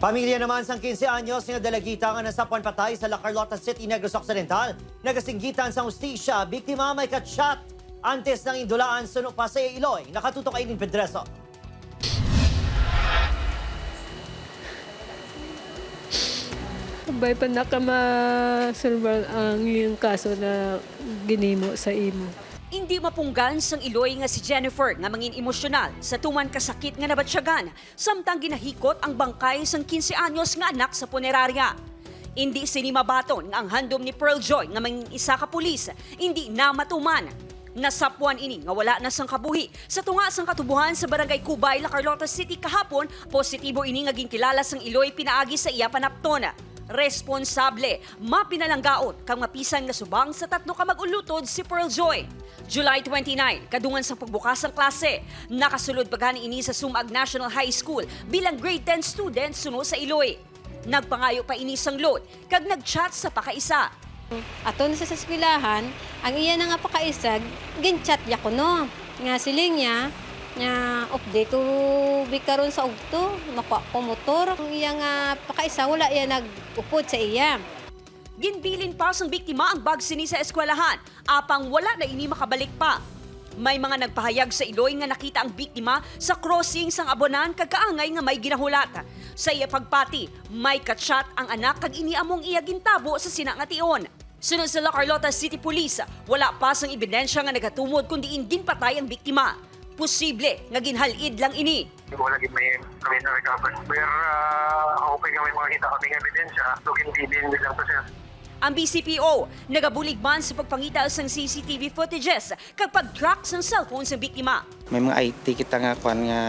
Pamilya naman sang 15 anyos nga dalagita nga nasapuan patay sa La Carlota City, Negros Occidental. Nagasinggitan sa ustisya, biktima may katsyat. Antes ng indulaan, suno pa sa Iloy. Nakatutok ay Pedreso. Bay pa na ka ang yung kaso na ginimo sa imo. Hindi mapunggan sang Iloy nga si Jennifer nga mangin emosyonal sa tuman kasakit nga nabatsyagan samtang ginahikot ang bangkay sang 15 anyos nga anak sa punerarya. Hindi sinimabaton nga ang handom ni Pearl Joy nga mangin isa ka pulis hindi na matuman. Nasapuan ini nga wala na sang kabuhi sa tunga sang katubuhan sa barangay Kubay, La Carlota City kahapon, positibo ini nga gintilala sang Iloy pinaagi sa iya panapton. Responsable, mapinalanggaon kang mapisan nga subang sa tatlo ka mag-ulutod si Pearl Joy. July 29, kadungan sa pagbukas ng klase, nakasulod pagani ini sa Sumag National High School bilang grade 10 student suno sa Iloy. Nagpangayo pa ini sang load, kag nag-chat sa pakaisa. Aton sa eskwelahan, ang iya nga pakaisag, ginchat ya ko no. Nga siling niya, nga update ko bikaron sa ugto, makuha ko motor. Iya nga pakaisa, wala iya nag-upod sa iya. Ginbilin pa sang biktima ang bag sini sa eskwelahan, apang wala na ini makabalik pa. May mga nagpahayag sa Iloy nga nakita ang biktima sa crossing sang abonan kag kaangay nga may ginahulat. Sa iya pagpati, may katsyat ang anak kag iniamong iya gintabo sa sinangation. Sunod sa La Carlota City Police, wala pa sang ebidensya nga nagatumod kundi indin patay ang biktima. Posible nga ginhalid lang ini. wala gid may kami na recover. We're uh, hoping na may mga kita kaming ebidensya. So, hindi din bilang sir. Ang BCPO nagabulig man sa pagpangita sang CCTV footages kag pag-track sang cellphone sa biktima. may mga IT kita nga kwan nga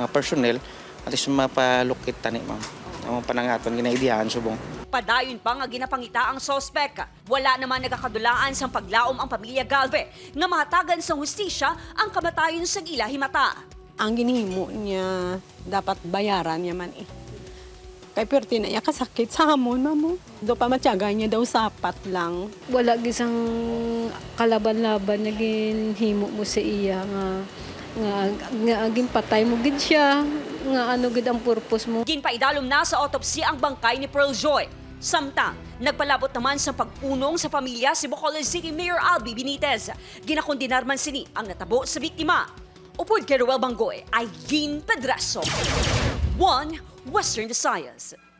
mga personnel at least mapalukit tani ma'am. Ang panangaton ginaidihan subong. Padayon pa nga ginapangita ang sospek. Wala naman nagakadulaan sang paglaom ang pamilya Galve nga mahatagan sa hustisya ang kamatayon sa ila himata. ang ginhimo niya dapat bayaran niya man eh. Kay perti na iya kasakit sa hamon mo. Do pa matyaga niya daw sapat lang. Wala gisang kalaban-laban na ginhimo mo sa iya nga nga nga aging patay mo gid siya nga ano gid ang purpose mo Ginpaidalom na sa autopsy ang bangkay ni Pearl Joy. Samtang, nagpalabot naman sa pag-unong sa pamilya si Bacolod City Mayor Albi Benitez. Ginakondinar man sini ang natabo sa biktima. Upod kay Ruel Banggoy, Eileen Pedraso. One Western Visayas.